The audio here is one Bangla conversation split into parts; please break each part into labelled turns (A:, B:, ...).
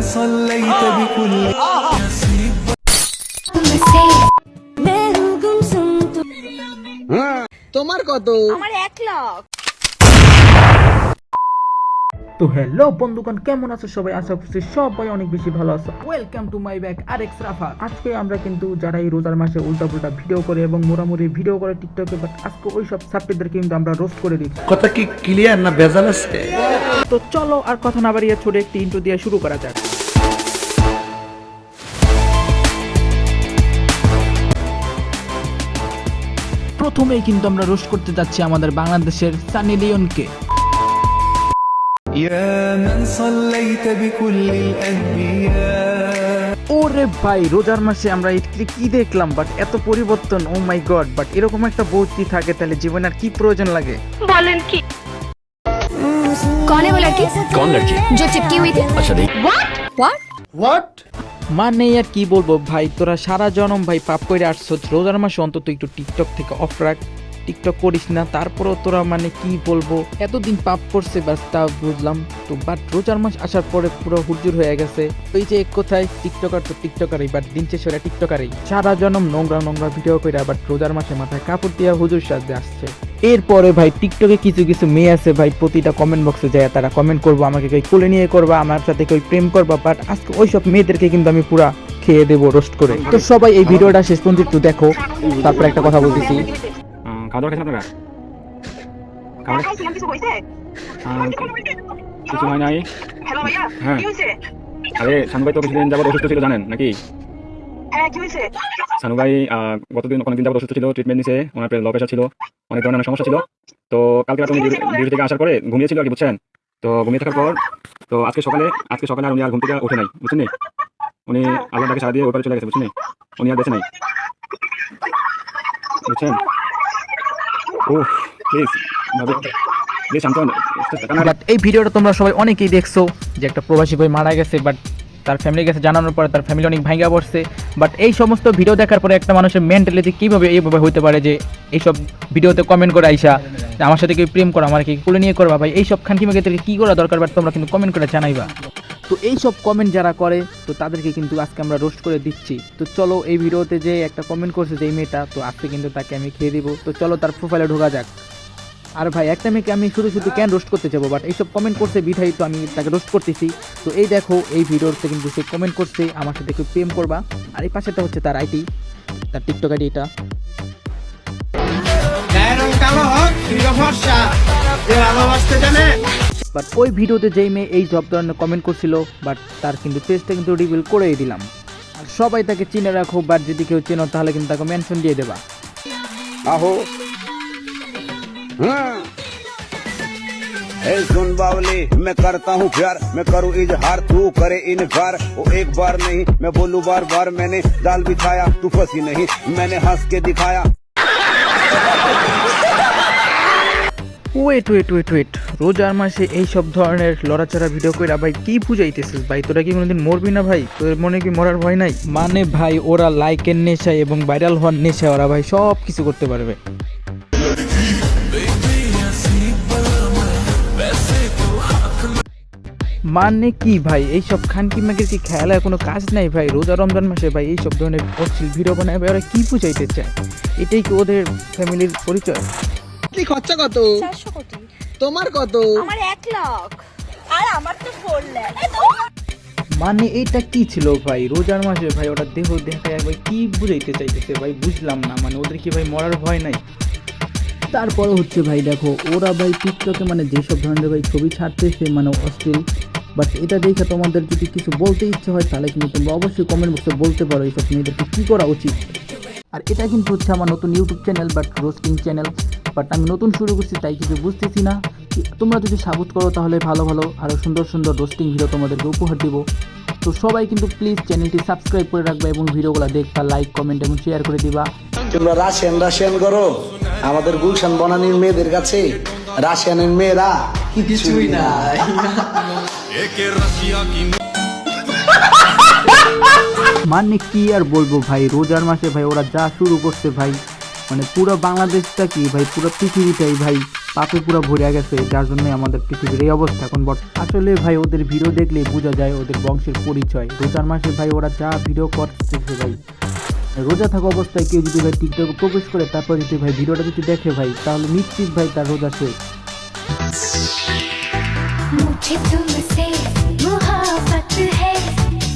A: صليت بكل
B: তোমার কত?
C: আমার এক লাখ।
D: তো হ্যালো বন্ধুগণ কেমন আছো সবাই? আশা করছি সবাই অনেক বেশি ভালো আছো। ওয়েলকাম টু মাই ব্যাক আর এক্স রাফা আজকে আমরা কিন্তু যারা এই রোজার মাসে উল্টা পুল্টা ভিডিও করে এবং মোড়ামুড়ি ভিডিও করে টিকটকে বাট আজকে ওই সব সাপ্পিদেরকে কিন্তু আমরা রোস্ট করে দিচ্ছি।
E: কথা কি ক্লিয়ার না ভেজাল আছে?
D: তো চলো আর কথা না বাড়িয়ে ছোট একটি ইন্ট্রো দিয়ে শুরু করা যাক। প্রথমেই কিন্তু আমরা রোস্ট করতে যাচ্ছি আমাদের বাংলাদেশের সানি লিওনকে।
A: يا من صليت بكل الأنبياء
D: ওরে ভাই রোজার মাসে আমরা এটা কি দেখলাম বাট এত পরিবর্তন ও মাই গড বাট এরকম একটা বউ যদি থাকে তাহলে জীবনে আর কি প্রয়োজন লাগে
F: कौन है वो लड़की कौन लड़की जो चिपकी हुई थी अच्छा नहीं व्हाट व्हाट
D: মানে আর কি বলবো ভাই তোরা সারা জনম ভাই পাপ করে আসছো রোজার মাসে অন্তত একটু টিকটক থেকে অফ রাখ টিকটক করিস না তারপরেও তোরা মানে কি বলব? এতদিন পাপ করছে বাস তা বুঝলাম। তো বাট রোজার মাস আসার পরে পুরো হুজুর হয়ে গেছে। ওই যে এক কোথায় টিকটকার তো টিকটকারই বাট দিন শেষে ওরা টিকটকারই সারা জনম নোংরা নোংরা ভিডিও করে বাট রোজার মাসে মাথায় কাপড় দিয়া হুজুর সাজতে আসছে। এরপরে ভাই টিকটকে কিছু কিছু মেয়ে আছে ভাই প্রতিটা কমেন্ট বক্সে যায় তারা কমেন্ট করব আমাকে কেউ কোলে নিয়ে করবা আমার সাথে কেউ প্রেম করবা বাট আজকে ওইসব মেয়েদেরকে কিন্তু আমি পুরা খেয়ে দেবো রোস্ট করে। তো সবাই এই ভিডিওটা শেষ পর্যন্ত একটু দেখো তারপর একটা কথা বলতেছি।
G: খাওয়া দাওয়া খাইছেন আপনারা আহ, কিছু হয় নাই হ্যাঁ আরে সানু ভাই তো কিছুদিন যাবত অসুস্থ ছিল জানেন নাকি সানু ভাই গতদিন অনেকদিন যাবত অসুস্থ ছিল ট্রিটমেন্ট নিছে ওনার ল প্রেশার ছিল অনেক ধরনের সমস্যা ছিল তো কালকে রাতে উনি ডিউটি থেকে আসার পরে ঘুমিয়েছিল আর কি বুঝছেন তো ঘুমিয়ে থাকার পর তো আজকে সকালে আজকে সকালে আর উনি আর ঘুম থেকে উঠে নাই বুঝছেন? উনি আল্লাহ ডাকে সারা দিয়ে ওপারে চলে গেছে বুঝছেন উনি আর বেঁচে নাই বুঝছেন
D: বাট এই ভিডিওটা তোমরা সবাই অনেকেই দেখছ যে একটা প্রবাসী ভাই মারা গেছে বাট তার ফ্যামিলি কাছে জানানোর পরে তার ফ্যামিলি অনেক ভাঙ্গা পড়ছে। বাট এই সমস্ত ভিডিও দেখার পরে একটা মানুষের মেন্টালিটি কীভাবে এইভাবে হইতে পারে যে এইসব ভিডিওতে কমেন্ট করে আইসা আমার সাথে কেউ প্রেম করো আমার কি কুলে নিয়ে করবা ভাই? এইসব খানকিমাকে কী করা দরকার? বাট তোমরা কিন্তু কমেন্ট করে জানাইবা। তো এইসব কমেন্ট যারা করে, তো তাদেরকে কিন্তু আজকে আমরা রোস্ট করে দিচ্ছি। তো চলো এই ভিডিওতে যে একটা কমেন্ট করছে যে এই মেয়েটা, তো আজকে কিন্তু তাকে আমি খেয়ে দিব। তো চলো তার প্রোফাইলে ঢোকা যাক। আর ভাই, একটা মেয়েকে আমি শুধু শুধু কেন রোস্ট করতে যাব? বাট এইসব কমেন্ট করছে বিধাই তো আমি তাকে রোস্ট করতেছি। তো এই দেখো, এই ভিডিওতে কিন্তু সে কমেন্ট করছে, আমার সাথে একটু প্রেম করবা। আর এই পাশেটা হচ্ছে তার আইটি তার টিকটক আইডি এটা বাট ওই ভিডিওতে যেই মেয়ে এই সব ধরনের কমেন্ট করছিল বাট তার কিন্তু ফেসটা কিন্তু রিভিল করেই দিলাম আর সবাই তাকে চিনে রাখো বাট যদি কেউ চেনো তাহলে কিন্তু তাকে মেনশন দিয়ে দেবা
H: ए सुन बावली मैं करता हूँ प्यार मैं करूँ इजहार तू करे इनकार वो एक बार नहीं मैं बोलूँ बार बार मैंने जाल बिछाया तू फंसी नहीं मैंने हंस के दिखाया
D: ওয়েট ওয়েট ওয়েট ওয়েট রোজার মাসে এই সব ধরনের লড়াচড়া ভিডিও করে ভাই কি বুঝাইতেছিস ভাই? তোরা কি কোনোদিন মরবি না ভাই? তোর মনে কি মরার ভয় নাই? মানে ভাই ওরা লাইকের নেশায় এবং ভাইরাল হওয়ার নেশায় ওরা ভাই সব কিছু করতে পারবে। মানে কি ভাই? এইসব খানকি মাগের কি খেলা কোনো কাজ নাই ভাই? রোজা রমজান মাসে ভাই এইসব ধরনের ভিডিও বানায় ভাই ওরা কি বুঝাইতে চায়? এটাই কি ওদের ফ্যামিলির পরিচয়?
B: কি খরচা কত?
C: চারশো কোটি।
B: তোমার কত?
C: আমার এক লাখ। আর আমার তো ফোর লাখ
D: মানে এইটা কি ছিল ভাই? রোজার মাসে ভাই ওটা দেহ দেখায় ভাই কি বুঝাইতে চাইতেছে ভাই? বুঝলাম না মানে ওদের কি ভাই মরার ভয় নাই? তারপরে হচ্ছে ভাই দেখো ওরা ভাই টিকটকে মানে যেসব ধরনের ভাই ছবি ছাড়তেছে মানে অশ্লীল বাট এটা দেখে তোমাদের যদি কিছু বলতে ইচ্ছে হয় তাহলে কিন্তু তোমরা অবশ্যই কমেন্ট বক্সে বলতে পারো এইসব মেয়েদেরকে কী করা উচিত। আর এটা কিন্তু হচ্ছে আমার নতুন YouTube channel but roasting channel but আমি নতুন শুরু করছি তাই কিছু বুঝতেছি না। তোমরা যদি সাপোর্ট করো তাহলে ভালো ভালো আরও সুন্দর সুন্দর রোস্টিং ভিডিও তোমাদেরকে উপহার দিব। তো সবাই কিন্তু প্লিজ চ্যানেলটি সাবস্ক্রাইব করে রাখবে এবং ভিডিওগুলো দেখবা লাইক কমেন্ট এবং শেয়ার করে দিবা।
E: তোমরা রাশিয়ান রাশিয়ান করো। আমাদের গুলশান বনানির মেয়েদের কাছে রাশিয়ানের মেয়েরা কিছুই না
D: মানে কি আর বলব ভাই রোজার মাসে ভাই ওরা যা শুরু করছে ভাই। মানে পুরো বাংলাদেশটা কি ভাই পুরো পৃথিবীটাই ভাই পাপে পুরো ভরে গেছে যার জন্য আমাদের পৃথিবীর এই অবস্থা এখন বট আসলে ভাই ওদের ভিডিও দেখলেই বোঝা যায় ওদের বংশের পরিচয় রোজার মাসে ভাই ওরা যা ভিডিও করতেছে ভাই রোজা থাকা অবস্থায় কেউ যদি ভাই টিকটকে প্রবেশ করে তারপর যদি ভাই ভিডিওটা যদি দেখে ভাই তাহলে নিশ্চিত ভাই তার রোজা শেষ
F: मुझे तुमसे मोहब्बत है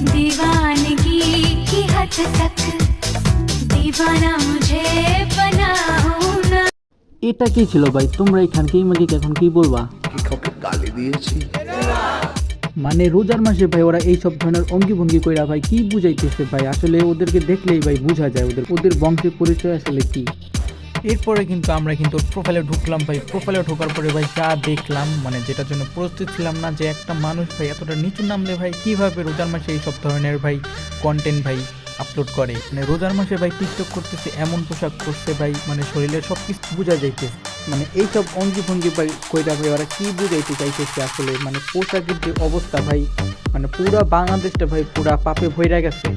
F: दीवानगी की हद तक
D: এটা কি ছিল ভাই? তোমরা এখানকে ইমাকে এখন কি বলবা? মানে রোজার মাসে ভাই ওরা এই সব ধরনের অঙ্গি ভঙ্গি কইরা ভাই কি বুঝাইতেছে ভাই? আসলে ওদেরকে দেখলেই ভাই বোঝা যায় ওদের ওদের বংশের পরিচয় আসলে কি। এরপরে কিন্তু আমরা কিন্তু প্রোফাইলে ঢুকলাম ভাই। প্রোফাইলে ঢোকার পরে ভাই যা দেখলাম মানে যেটার জন্য প্রস্তুত ছিলাম না যে একটা মানুষ ভাই এতটা নিচু নামলে ভাই কীভাবে রোজার মাসে এই সব ধরনের ভাই কন্টেন্ট ভাই আপলোড করে। মানে রোজার মাসে ভাই টিকটক করতেছে এমন পোশাক করছে ভাই মানে শরীরের সব কিছু বোঝা যাইতেছে। মানে এইসব অঙ্গি ভঙ্গি ভাই কইরা ভাই ওরা কি বুঝাইতে চাইতেছে আসলে? মানে পোশাকের যে অবস্থা ভাই মানে পুরা বাংলাদেশটা ভাই পুরা পাপে ভইরা গেছে।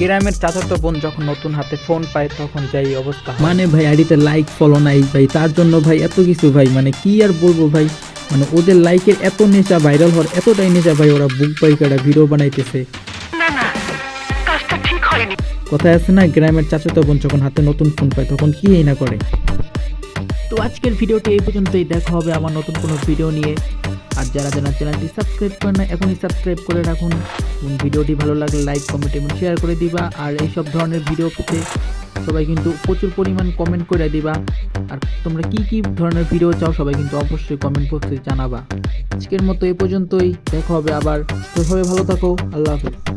D: গ্রামের চাচাতো বোন যখন নতুন হাতে ফোন পায় তখন যাই অবস্থা মানে ভাই আইডিতে লাইক ফলো নাই ভাই তার জন্য ভাই এত কিছু ভাই মানে কি আর বলব ভাই? মানে ওদের লাইকের এত নেশা ভাইরাল হওয়ার এতটাই নেশা ভাই ওরা বুক বাইকারা ভিডিও বানাইতেছে। কথায় আছে না গ্রামের চাচাতো বোন যখন হাতে নতুন ফোন পায় তখন কি এই না করে? তো আজকের ভিডিওটি এই পর্যন্তই দেখা হবে আমার নতুন কোনো ভিডিও নিয়ে। আর যারা যারা চ্যানেলটি সাবস্ক্রাইব করেন না এখনই সাবস্ক্রাইব করে রাখুন। ভিডিওটি ভালো লাগলে লাইক কমেন্ট এবং শেয়ার করে দিবা। আর এই সব ধরনের ভিডিও পেতে সবাই কিন্তু প্রচুর পরিমাণ কমেন্ট করে দিবা। আর তোমরা কি কি ধরনের ভিডিও চাও সবাই কিন্তু অবশ্যই কমেন্ট বক্সে জানাবা। আজকের মতো এই পর্যন্তই, দেখা হবে আবার। সবাই ভালো থাকো, আল্লাহ হাফেজ।